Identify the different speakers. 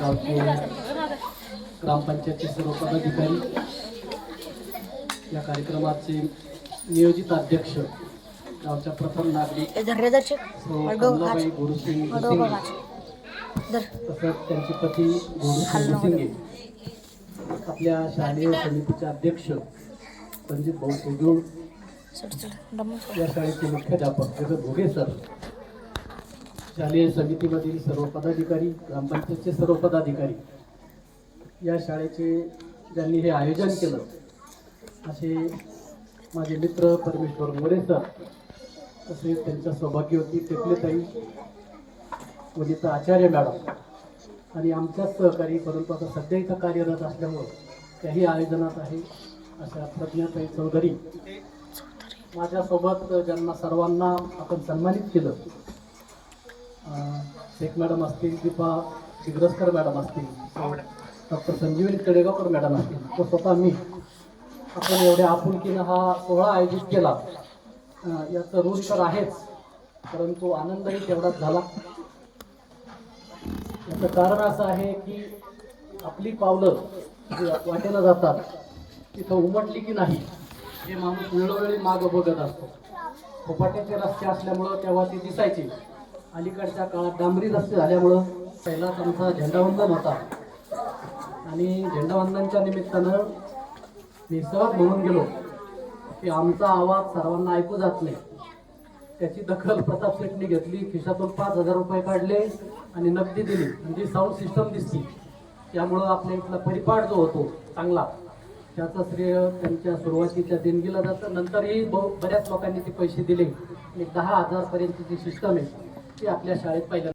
Speaker 1: गावचे ग्रामपंचायतचे सर्व पदाधिकारी या कार्यक्रमाचे नियोजित अध्यक्ष गावच्या प्रथम नागरिक कमलाबाई
Speaker 2: हाथ
Speaker 1: गुरुसिंग तसंच त्यांचे पती गुरुसिंग आपल्या शालेय समितीचे अध्यक्ष संदीप भाऊ सुजूळ या शाळेचे मुख्याध्यापक जगत भोगे सर. शालेय समितीमधील सर्व पदाधिकारी ग्रामपंचायतचे सर्व पदाधिकारी या शाळेचे ज्यांनी हे आयोजन केलं असे माझे मित्र परमेश्वर मोरे सर तसेच त्यांच्या सौभाग्यवती टेकलेताई वनिता आचार्य मॅडम आणि आमच्याच सहकारी परंतु आता सध्या इथं कार्यरत असल्यामुळं त्याही आयोजनात आहे अशा प्रज्ञाताई चौधरी. माझ्यासोबत ज्यांना सर्वांना आपण सन्मानित केलं शेख मॅडम असतील किंवा दिग्रसकर मॅडम असतील डॉक्टर संजीवनी तडेगावकर मॅडम असतील तो स्वतः मी. आपण एवढ्या आपुलकीनं हा सोहळा आयोजित केला. याचं ऋण तर आहेच परंतु आनंदही तेवढाच झाला. याचं कारण असं आहे की आपली पावलं जी वाटेला जातात तिथं उमटली की नाही हे माणूस वेळोवेळी मागं बघत असतो. फोपाट्याचे रस्ते असल्यामुळं तेव्हा ती दिसायची. अलीकडच्या काळात डांबरी रस्ते झाल्यामुळं पहिलाच आमचा झेंडावंदन होता. आणि झेंडावंदनच्या निमित्तानं मी सहज म्हणून गेलो की आमचा आवाज सर्वांना ऐकू जात नाही. त्याची दखल प्रताप शेटने घेतली खिशातून पाच हजार रुपये काढले आणि नगदी दिली. म्हणजे साऊंड सिस्टम दिसली त्यामुळं आपल्या इथला परिपाठ जो होतो चांगला. त्याचं श्रेय त्यांच्या सुरुवातीच्या देणगीला जातं. नंतरही बहु बऱ्याच लोकांनी ते पैसे दिले. एक दहा हजारपर्यंतची सिस्टम आहे. ती आपल्या शाळेत पहिल्या